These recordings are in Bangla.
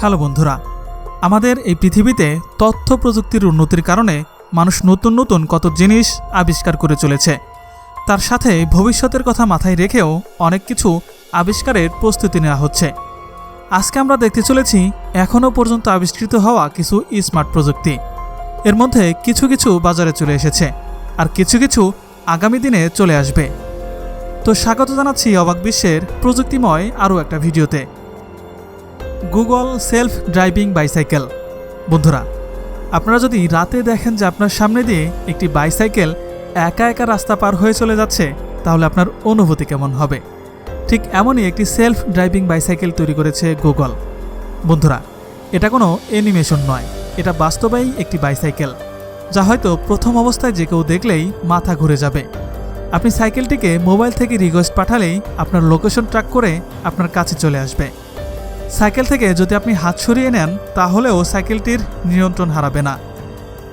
হ্যালো বন্ধুরা, আমাদের এই পৃথিবীতে তথ্য প্রযুক্তির উন্নতির কারণে মানুষ নতুন নতুন কত জিনিস আবিষ্কার করে চলেছে। তার সাথে ভবিষ্যতের কথা মাথায় রেখেও অনেক কিছু আবিষ্কারের প্রস্তুতি নেওয়া হচ্ছে। আজকে আমরা দেখতে চলেছি এখনও পর্যন্ত আবিষ্কৃত হওয়া কিছু স্মার্ট প্রযুক্তি। এর মধ্যে কিছু কিছু বাজারে চলে এসেছে আর কিছু কিছু আগামী দিনে চলে আসবে। তো স্বাগত জানাচ্ছি অবাক বিশ্বের প্রযুক্তিময় আরও একটা ভিডিওতে। Google self driving bicycle. বন্ধুরা, আপনারা যদি রাতে দেখেন যে আপনার সামনে দিয়ে একটি বাইসাইকেল একা একা রাস্তা পার হয়ে চলে যাচ্ছে, তাহলে আপনার অনুভূতি কেমন হবে? ঠিক এমনই একটি সেলফ ড্রাইভিং বাইসাইকেল তৈরি করেছে গুগল। বন্ধুরা, এটা কোনো অ্যানিমেশন নয়, এটা বাস্তবেই একটি বাইসাইকেল, যা হয়তো প্রথম অবস্থায় যে কেউ দেখলেই মাথা ঘুরে যাবে। আপনি সাইকেলটিকে মোবাইল থেকে রিকোয়েস্ট পাঠালেই আপনার লোকেশন ট্র্যাক করে আপনার কাছে চলে আসবে। সাইকেল থেকে যদি আপনি হাত সরিয়ে নেন, তাহলেও সাইকেলটির নিয়ন্ত্রণ হারাবে না।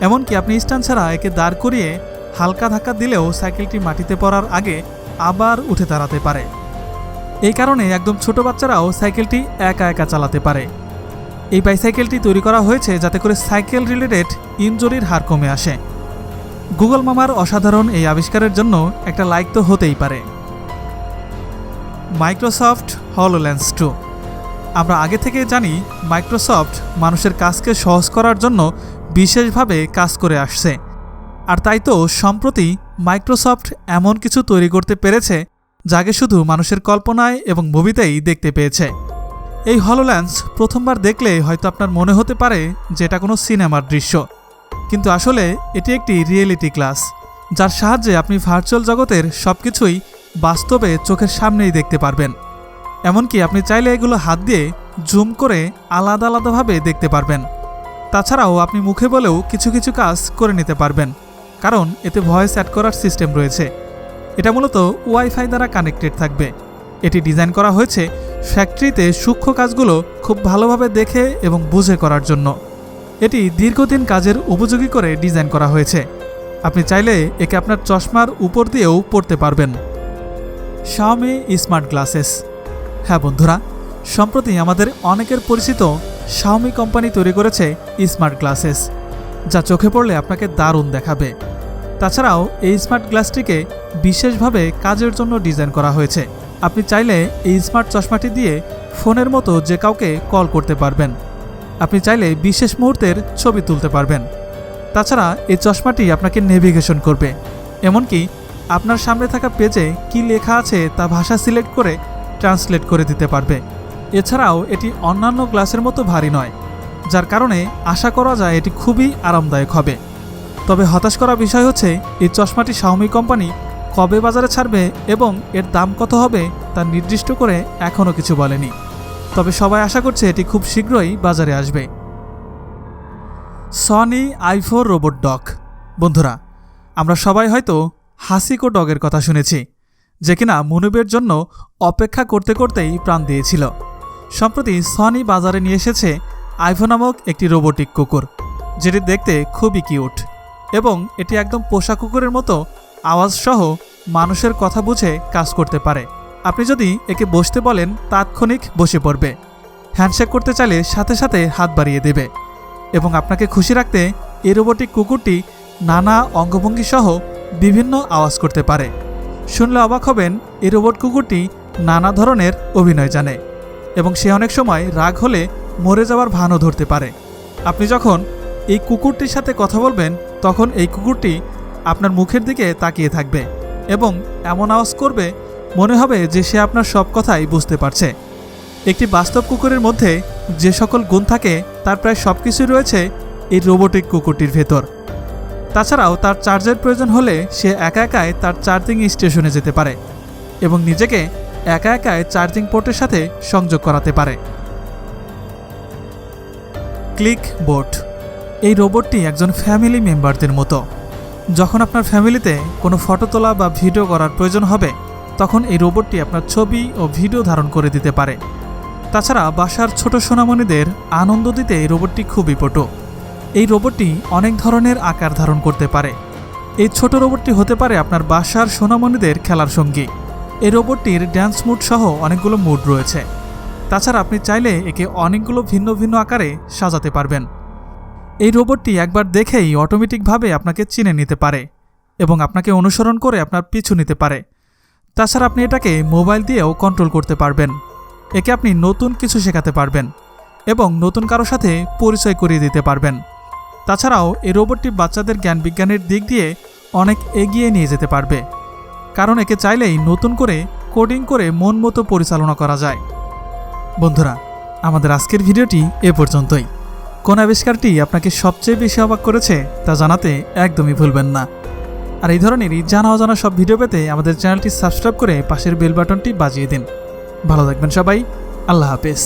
এমনকি আপনি স্ট্যান্ড ছাড়া একে দাঁড় করিয়ে হালকা ধাক্কা দিলেও সাইকেলটি মাটিতে পড়ার আগে আবার উঠে দাঁড়াতে পারে। এই কারণে একদম ছোট বাচ্চারাও সাইকেলটি একা একা চালাতে পারে। এই বাইসাইকেলটি তৈরি করা হয়েছে যাতে করে সাইকেল রিলেটেড ইনজুরির হার কমে আসে। গুগল মামার অসাধারণ এই আবিষ্কারের জন্য একটা লাইক তো হতেই পারে। মাইক্রোসফট হলোল্যান্স টু আমরা আগে থেকে জানি মাইক্রোসফট মানুষের কাজকে সহজ করার জন্য বিশেষভাবে কাজ করে আসছে। আর তাই তো সম্প্রতি মাইক্রোসফট এমন কিছু তৈরি করতে পেরেছে, যাকে শুধু মানুষের কল্পনায় এবং মুভিতেই দেখতে পেয়েছে। এই হলোল্যান্স প্রথমবার দেখলে হয়তো আপনার মনে হতে পারে যে এটা কোনো সিনেমার দৃশ্য। কিন্তু আসলে এটি একটি রিয়েলিটি ক্লাস, যার সাহায্যে আপনি ভার্চুয়াল জগতের সব কিছুই বাস্তবে চোখের সামনেই দেখতে পারবেন। এমনকি আপনি চাইলে এগুলো হাত দিয়ে জুম করে আলাদা আলাদাভাবে দেখতে পারবেন। তাছাড়াও আপনি মুখে বলেও কিছু কিছু কাজ করে নিতে পারবেন, কারণ এতে ভয়েস অ্যাড করার সিস্টেম রয়েছে। এটা মূলত ওয়াইফাই দ্বারা কানেক্টেড থাকবে। এটি ডিজাইন করা হয়েছে ফ্যাক্টরিতে সূক্ষ্ম কাজগুলো খুব ভালোভাবে দেখে এবং বুঝে করার জন্য। এটি দীর্ঘদিন কাজের উপযোগী করে ডিজাইন করা হয়েছে। আপনি চাইলে একে আপনার চশমার উপর দিয়েও পড়তে পারবেন। শাওমি স্মার্ট গ্লাসেস হ্যাঁ বন্ধুরা, সম্প্রতি আমাদের অনেকের পরিচিত শাওমি কোম্পানি তৈরি করেছে স্মার্ট গ্লাসেস যা চোখে পড়লে আপনাকে দারুণ দেখাবে। তাছাড়াও এই স্মার্ট গ্লাসটিকে বিশেষভাবে কাজের জন্য ডিজাইন করা হয়েছে। আপনি চাইলে এই স্মার্ট চশমাটি দিয়ে ফোনের মতো যে কাউকে কল করতে পারবেন। আপনি চাইলে বিশেষ মুহূর্তের ছবি তুলতে পারবেন। তাছাড়া এই চশমাটি আপনাকে নেভিগেশন করবে। এমনকি আপনার সামনে থাকা পেজে কি লেখা আছে তা ভাষা সিলেক্ট করে ট্রান্সলেট করে দিতে পারবে। এছাড়াও এটি অন্যান্য গ্লাসের মতো ভারী নয়, যার কারণে আশা করা যায় এটি খুবই আরামদায়ক হবে। তবে হতাশ করা বিষয় হচ্ছে, এই চশমাটি শাওমি কোম্পানি কবে বাজারে ছাড়বে এবং এর দাম কত হবে তা নির্দিষ্ট করে এখনও কিছু বলেনি। তবে সবাই আশা করছে এটি খুব শীঘ্রই বাজারে আসবে। সনি আইফোর রোবট ডগ বন্ধুরা, আমরা সবাই হয়তো হাসিকো ডগের কথা শুনেছি। যে কিনা মনুবের জন্য অপেক্ষা করতে করতেই প্রাণ দিয়েছিল। সম্প্রতি সনি বাজারে নিয়ে এসেছে আইভো নামক একটি রোবোটিক কুকুর, যেটি দেখতে খুবই কিউট এবং এটি একদম পোষা কুকুরের মতো আওয়াজসহ মানুষের কথা বুঝে কাজ করতে পারে। আপনি যদি একে বসতে বলেন, তাৎক্ষণিক বসে পড়বে। হ্যান্ডশেক করতে চাইলে সাথে সাথে হাত বাড়িয়ে দেবে এবং আপনাকে খুশি রাখতে এই রোবোটিক কুকুরটি নানা অঙ্গভঙ্গি সহ বিভিন্ন আওয়াজ করতে পারে। শুনলে অবাক হবেন, এই রোবট কুকুরটি নানা ধরনের অভিনয় জানে এবং সে অনেক সময় রাগ হলে মরে যাওয়ার ভানও ধরতে পারে। আপনি যখন এই কুকুরটির সাথে কথা বলবেন, তখন এই কুকুরটি আপনার মুখের দিকে তাকিয়ে থাকবে এবং এমন আওয়াজ করবে, মনে হবে যে সে আপনার সব কথাই বুঝতে পারছে। একটি বাস্তব কুকুরের মধ্যে যে সকল গুণ থাকে, তার প্রায় সব কিছুই রয়েছে এই রোবোটিক কুকুরটির ভেতর। তাছাড়াও তার চার্জের প্রয়োজন হলে সে একা একাই তার চার্জিং স্টেশনে যেতে পারে এবং নিজেকে একা একাই চার্জিং পোর্টের সাথে সংযোগ করাতে পারে। ক্লিক বোট এই রোবটটি একজন ফ্যামিলি মেম্বারদের মতো। যখন আপনার ফ্যামিলিতে কোনো ফটো তোলা বা ভিডিও করার প্রয়োজন হবে, তখন এই রোবটটি আপনার ছবি ও ভিডিও ধারণ করে দিতে পারে। তাছাড়া বাসার ছোট সোনামণিদের আনন্দ দিতে এই রোবটটি খুবই পটু। এই রোবটটি অনেক ধরনের আকার ধারণ করতে পারে। এই ছোট রোবটটি হতে পারে আপনার বাসার সোনামণিদের খেলার সঙ্গী। এই রোবটটির ড্যান্স মুড সহ অনেকগুলো মুড রয়েছে। তাছাড়া আপনি চাইলে একে অনেকগুলো ভিন্ন ভিন্ন আকারে সাজাতে পারবেন। এই রোবটটি একবার দেখেই অটোমেটিকভাবে আপনাকে চিনে নিতে পারে এবং আপনাকে অনুসরণ করে আপনার পিছু নিতে পারে। তাছাড়া আপনি এটাকে মোবাইল দিয়েও কন্ট্রোল করতে পারবেন। একে আপনি নতুন কিছু শেখাতে পারবেন এবং নতুন কারও সাথে পরিচয় করিয়ে দিতে পারবেন। তাছাড়াও এই রোবটটি বাচ্চাদের জ্ঞান বিজ্ঞানের দিক দিয়ে অনেক এগিয়ে নিয়ে যেতে পারবে। কারণ একে চাইলেই নতুন করে কোডিং করে মন মতো পরিচালনা করা যায়। বন্ধুরা, আমাদের আজকের ভিডিওটি এ পর্যন্তই। কোন আবিষ্কারটি আপনাকে সবচেয়ে বেশি অবাক করেছে তা জানাতে একদমই ভুলবেন না। আর এই ধরনেরই জানা অজানা সব ভিডিও পেতে আমাদের চ্যানেলটি সাবস্ক্রাইব করে পাশের বেল বাটনটি বাজিয়ে দিন। ভালো থাকবেন সবাই। আল্লাহ হাফেজ।